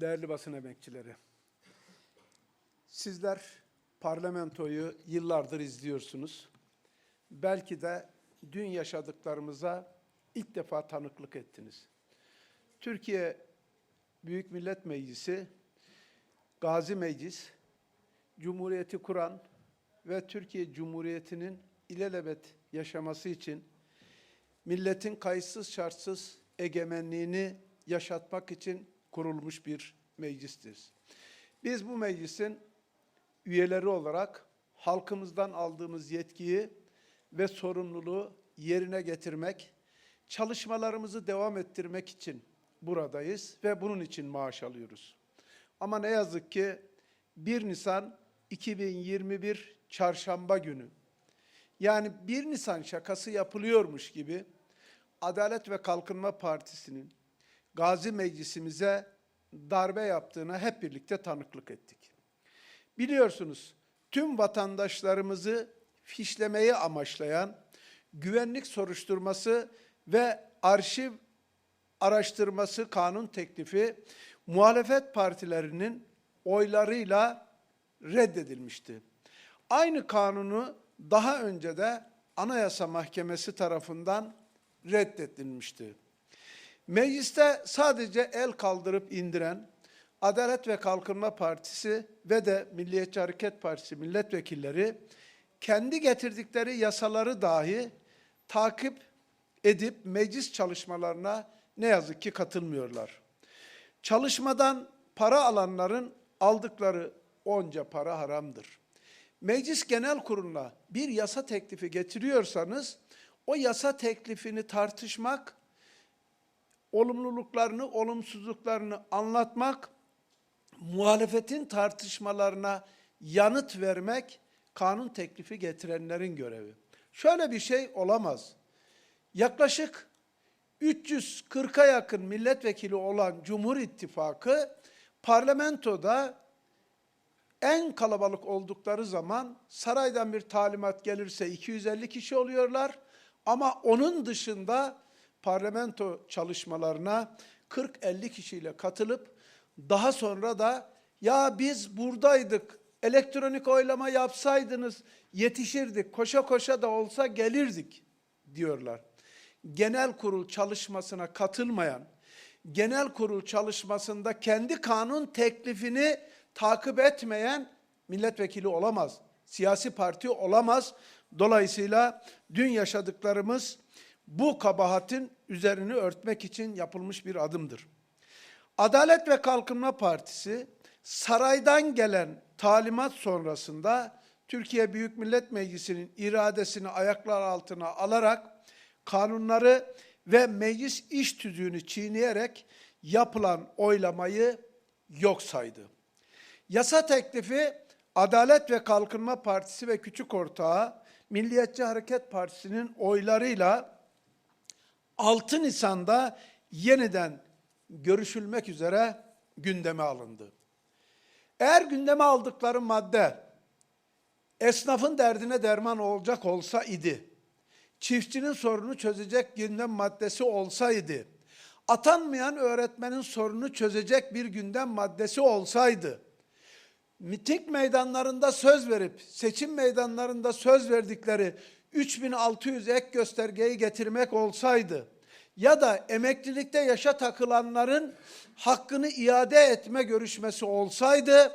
Değerli basın emekçileri, sizler parlamentoyu yıllardır izliyorsunuz. Belki de dün yaşadıklarımıza ilk defa tanıklık ettiniz. Türkiye Büyük Millet Meclisi, Gazi Meclis, Cumhuriyeti kuran ve Türkiye Cumhuriyeti'nin ilelebet yaşaması için milletin kayıtsız şartsız egemenliğini yaşatmak için kurulmuş bir meclistir. Biz bu meclisin üyeleri olarak halkımızdan aldığımız yetkiyi ve sorumluluğu yerine getirmek, çalışmalarımızı devam ettirmek için buradayız ve bunun için maaş alıyoruz. Ama ne yazık ki 1 Nisan 2021 çarşamba günü yani 1 Nisan şakası yapılıyormuş gibi Adalet ve Kalkınma Partisi'nin Gazi Meclisimize darbe yaptığına hep birlikte tanıklık ettik. Biliyorsunuz tüm vatandaşlarımızı fişlemeyi amaçlayan güvenlik soruşturması ve arşiv araştırması kanun teklifi muhalefet partilerinin oylarıyla reddedilmişti. Aynı kanunu daha önce de Anayasa Mahkemesi tarafından reddedilmişti. Mecliste sadece el kaldırıp indiren Adalet ve Kalkınma Partisi ve de Milliyetçi Hareket Partisi milletvekilleri kendi getirdikleri yasaları dahi takip edip meclis çalışmalarına ne yazık ki katılmıyorlar. Çalışmadan para alanların aldıkları onca para haramdır. Meclis Genel Kurulu'na bir yasa teklifi getiriyorsanız o yasa teklifini tartışmak, olumluluklarını, olumsuzluklarını anlatmak, muhalefetin tartışmalarına yanıt vermek kanun teklifi getirenlerin görevi. Şöyle bir şey olamaz. Yaklaşık 340'a yakın milletvekili olan Cumhur İttifakı parlamentoda en kalabalık oldukları zaman saraydan bir talimat gelirse 250 kişi oluyorlar. Ama onun dışında parlamento çalışmalarına 40-50 kişiyle katılıp daha sonra da ya biz buradaydık, elektronik oylama yapsaydınız yetişirdik, koşa koşa da olsa gelirdik diyorlar. Genel kurul çalışmasına katılmayan, genel kurul çalışmasında kendi kanun teklifini takip etmeyen milletvekili olamaz. Siyasi parti olamaz. Dolayısıyla dün yaşadıklarımız bu kabahatin üzerini örtmek için yapılmış bir adımdır. Adalet ve Kalkınma Partisi saraydan gelen talimat sonrasında Türkiye Büyük Millet Meclisi'nin iradesini ayaklar altına alarak kanunları ve meclis iş tüzüğünü çiğneyerek yapılan oylamayı yok saydı. Yasa teklifi Adalet ve Kalkınma Partisi ve küçük ortağı Milliyetçi Hareket Partisi'nin oylarıyla 6 Nisan'da yeniden görüşülmek üzere gündeme alındı. Eğer gündeme aldıkları madde esnafın derdine derman olacak olsa idi, çiftçinin sorunu çözecek gündem maddesi olsaydı, atanmayan öğretmenin sorunu çözecek bir gündem maddesi olsaydı, miting meydanlarında söz verip seçim meydanlarında söz verdikleri 3600 ek göstergeyi getirmek olsaydı ya da emeklilikte yaşa takılanların hakkını iade etme görüşmesi olsaydı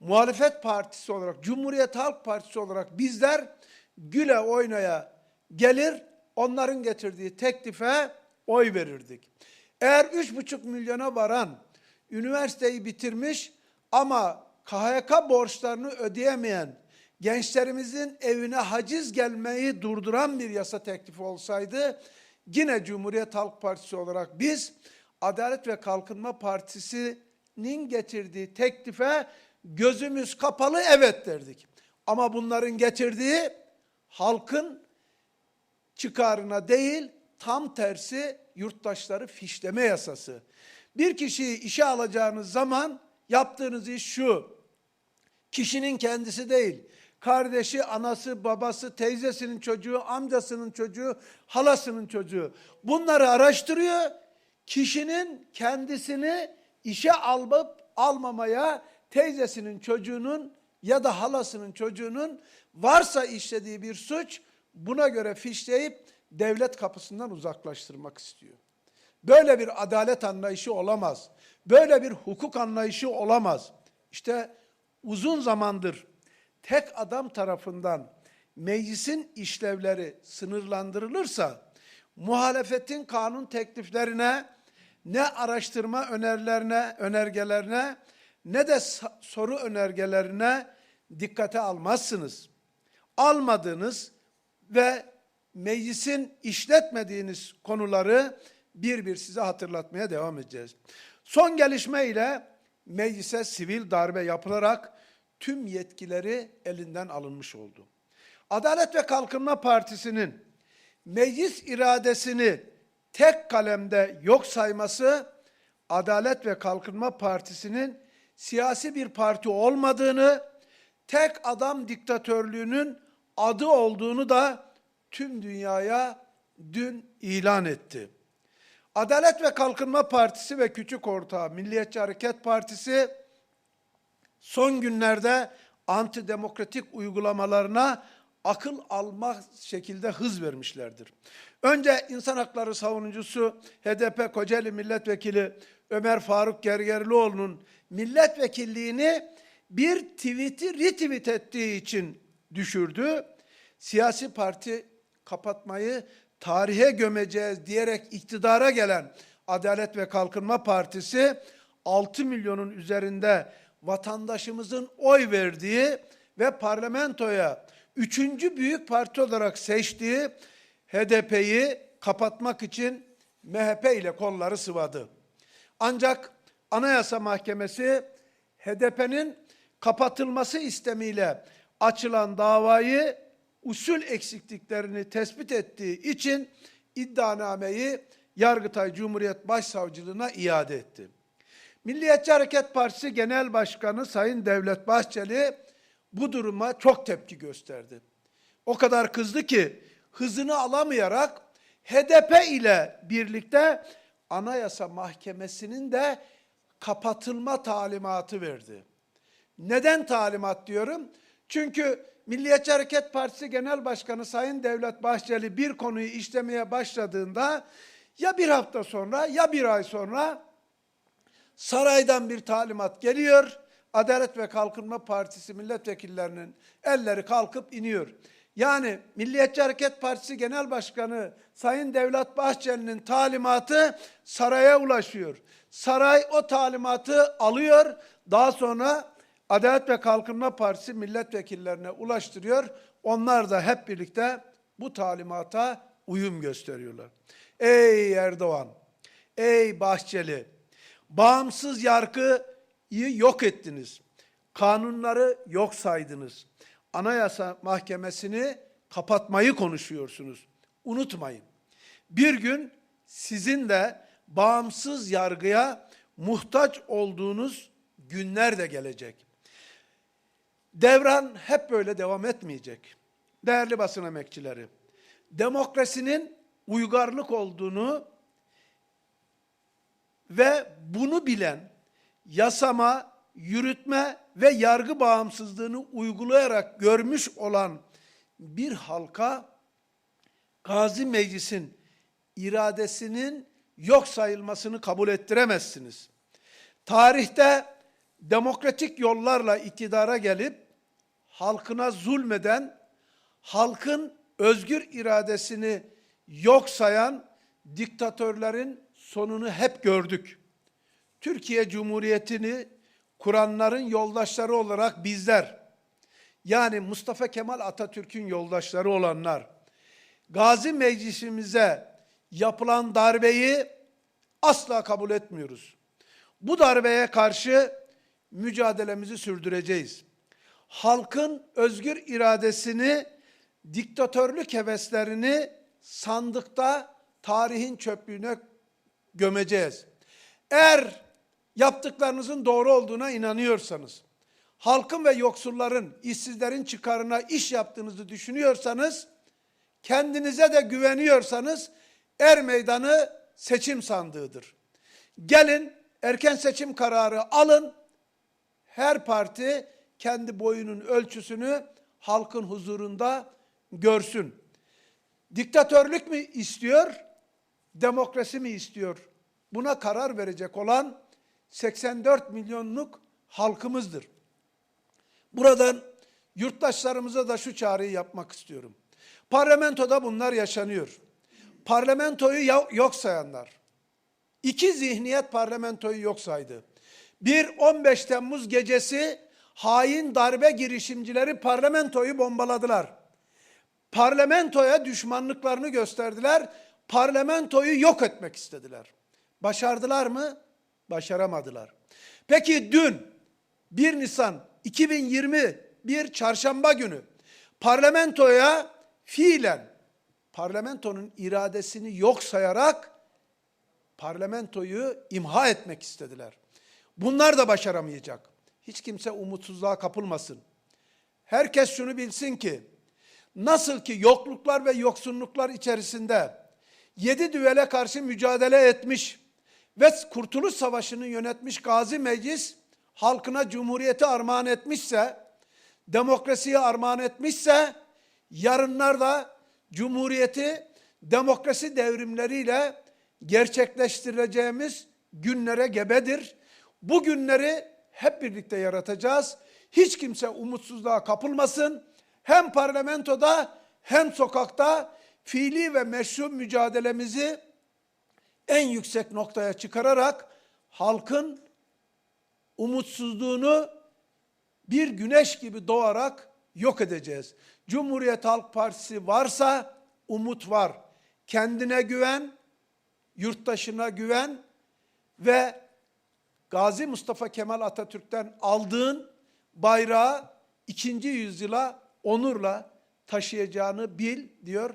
muhalefet partisi olarak Cumhuriyet Halk Partisi olarak bizler güle oynaya gelir onların getirdiği teklife oy verirdik. Eğer 3,5 milyona varan üniversiteyi bitirmiş ama KHK borçlarını ödeyemeyen gençlerimizin evine haciz gelmeyi durduran bir yasa teklifi olsaydı yine Cumhuriyet Halk Partisi olarak biz Adalet ve Kalkınma Partisi'nin getirdiği teklife gözümüz kapalı evet derdik. Ama bunların getirdiği halkın çıkarına değil tam tersi yurttaşları fişleme yasası. Bir kişiyi işe alacağınız zaman yaptığınız iş şu. Kişinin kendisi değil, kardeşi, anası, babası, teyzesinin çocuğu, amcasının çocuğu, halasının çocuğu. Bunları araştırıyor. Kişinin kendisini işe alıp almamaya teyzesinin çocuğunun ya da halasının çocuğunun varsa işlediği bir suç buna göre fişleyip devlet kapısından uzaklaştırmak istiyor. Böyle bir adalet anlayışı olamaz. Böyle bir hukuk anlayışı olamaz. İşte uzun zamandır tek adam tarafından meclisin işlevleri sınırlandırılırsa muhalefetin kanun tekliflerine ne araştırma önerilerine, önergelerine ne de soru önergelerine dikkate almazsınız. Almadığınız ve meclisin işletmediğiniz konuları bir bir size hatırlatmaya devam edeceğiz. Son gelişme ile meclise sivil darbe yapılarak tüm yetkileri elinden alınmış oldu. Adalet ve Kalkınma Partisi'nin meclis iradesini tek kalemde yok sayması Adalet ve Kalkınma Partisi'nin siyasi bir parti olmadığını, tek adam diktatörlüğünün adı olduğunu da tüm dünyaya dün ilan etti. Adalet ve Kalkınma Partisi ve küçük ortağı Milliyetçi Hareket Partisi son günlerde antidemokratik uygulamalarına akıl alma şekilde hız vermişlerdir. Önce insan hakları savunucusu HDP Kocaeli Milletvekili Ömer Faruk Gergerlioğlu'nun milletvekilliğini bir tweet'i retweet ettiği için düşürdü. Siyasi parti kapatmayı tarihe gömeceğiz diyerek iktidara gelen Adalet ve Kalkınma Partisi 6 milyonun üzerinde vatandaşımızın oy verdiği ve parlamentoya üçüncü büyük parti olarak seçtiği HDP'yi kapatmak için MHP ile kolları sıvadı. Ancak Anayasa Mahkemesi HDP'nin kapatılması istemiyle açılan davayı usul eksikliklerini tespit ettiği için iddianameyi Yargıtay Cumhuriyet Başsavcılığına iade etti. Milliyetçi Hareket Partisi Genel Başkanı Sayın Devlet Bahçeli bu duruma çok tepki gösterdi. O kadar kızdı ki hızını alamayarak HDP ile birlikte Anayasa Mahkemesi'nin de kapatılma talimatı verdi. Neden talimat diyorum? Çünkü Milliyetçi Hareket Partisi Genel Başkanı Sayın Devlet Bahçeli bir konuyu işlemeye başladığında ya bir hafta sonra ya bir ay sonra saraydan bir talimat geliyor. Adalet ve Kalkınma Partisi milletvekillerinin elleri kalkıp iniyor. Yani Milliyetçi Hareket Partisi Genel Başkanı Sayın Devlet Bahçeli'nin talimatı saraya ulaşıyor. Saray o talimatı alıyor. Daha sonra Adalet ve Kalkınma Partisi milletvekillerine ulaştırıyor. Onlar da hep birlikte bu talimata uyum gösteriyorlar. Ey Erdoğan, ey Bahçeli, bağımsız yargıyı yok ettiniz. Kanunları yok saydınız. Anayasa Mahkemesi'ni kapatmayı konuşuyorsunuz. Unutmayın. Bir gün sizin de bağımsız yargıya muhtaç olduğunuz günler de gelecek. Devran hep böyle devam etmeyecek. Değerli basın emekçileri, demokrasinin uygarlık olduğunu ve bunu bilen yasama, yürütme ve yargı bağımsızlığını uygulayarak görmüş olan bir halka Gazi Meclis'in iradesinin yok sayılmasını kabul ettiremezsiniz. Tarihte demokratik yollarla iktidara gelip halkına zulmeden, halkın özgür iradesini yok sayan diktatörlerin sonunu hep gördük. Türkiye Cumhuriyeti'ni kuranların yoldaşları olarak bizler, yani Mustafa Kemal Atatürk'ün yoldaşları olanlar, Gazi Meclisimize yapılan darbeyi asla kabul etmiyoruz. Bu darbeye karşı mücadelemizi sürdüreceğiz. Halkın özgür iradesini, diktatörlük heveslerini sandıkta tarihin çöplüğüne gömeceğiz. Eğer yaptıklarınızın doğru olduğuna inanıyorsanız, halkın ve yoksulların, işsizlerin çıkarına iş yaptığınızı düşünüyorsanız, kendinize de güveniyorsanız, er meydanı seçim sandığıdır. Gelin Erken seçim kararı alın. Her parti kendi boyunun ölçüsünü halkın huzurunda görsün. Diktatörlük mü istiyor, demokrasi mi istiyor? Buna karar verecek olan 84 milyonluk halkımızdır. Buradan yurttaşlarımıza da şu çağrıyı yapmak istiyorum. Parlamentoda bunlar yaşanıyor. Parlamentoyu yok sayanlar. İki zihniyet parlamentoyu yok saydı. Bir 15 Temmuz gecesi hain darbe girişimcileri parlamentoyu bombaladılar. Parlamentoya düşmanlıklarını gösterdiler. Parlamentoyu yok etmek istediler. Başardılar mı? Başaramadılar. Peki dün 1 Nisan 2021 çarşamba günü parlamentoya fiilen parlamentonun iradesini yok sayarak parlamentoyu imha etmek istediler. Bunlar da başaramayacak. Hiç kimse umutsuzluğa kapılmasın. Herkes şunu bilsin ki nasıl ki yokluklar ve yoksunluklar içerisinde yedi düvele karşı mücadele etmiş ve Kurtuluş Savaşı'nı yönetmiş Gazi Meclis halkına cumhuriyeti armağan etmişse, demokrasiyi armağan etmişse yarınlarda cumhuriyeti demokrasi devrimleriyle gerçekleştireceğimiz günlere gebedir. Bu günleri hep birlikte yaratacağız. Hiç kimse umutsuzluğa kapılmasın. Hem parlamentoda hem sokakta fiili ve meşru mücadelemizi en yüksek noktaya çıkararak halkın umutsuzluğunu bir güneş gibi doğarak yok edeceğiz. Cumhuriyet Halk Partisi varsa umut var. Kendine güven, yurttaşına güven ve Gazi Mustafa Kemal Atatürk'ten aldığın bayrağı ikinci yüzyıla onurla taşıyacağını bil diyor.